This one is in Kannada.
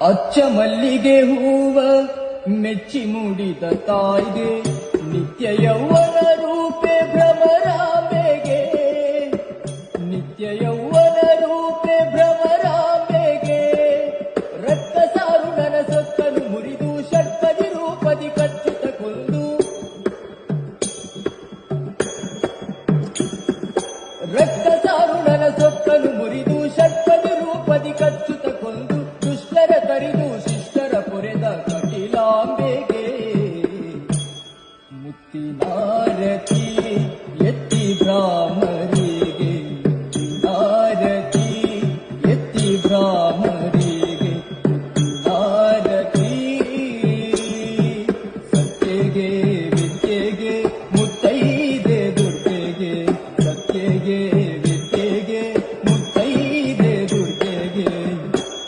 ಅಚ್ಚ ಮಲ್ಲಿಗೆ ಹೂವ ಮೆಚ್ಚಿ ಮೂಡಿದ ತಾಯಿಗೆ ನಿತ್ಯ ಯೌವನ ರೂಪೆ ಭ್ರಮರಾಂಬೆಗೆ ನಿತ್ಯ ಯೌವನ ರೂಪೆ ಭ್ರಮರಾಂಬೆಗೆ ರಕ್ತ ಸಾರು ನನ ಸೊಕ್ಕನು ಮುರಿದು ಷಟ್ಪದಿ ರೂಪದಿ ಕಚ್ಚುತ್ತ ಕೊಂದು. ರಕ್ತ ಸಾರುಣನ ಸೊಕ್ಕನು ನಾರತಿ ಎತ್ತಿ ಬ್ರಾಹ್ಮರಿಗೆ ನಾರತಿ ಎತ್ತಿ ಬ್ರಾಹ್ಮರಿಗೆ ನಾರತಿ ಸತ್ಯಗೆ ವಿದ್ಯೆಗೆ ಮುತ್ತೈದೆ ದುರ್ಗೆಗೆ ಸತ್ಯಗೆ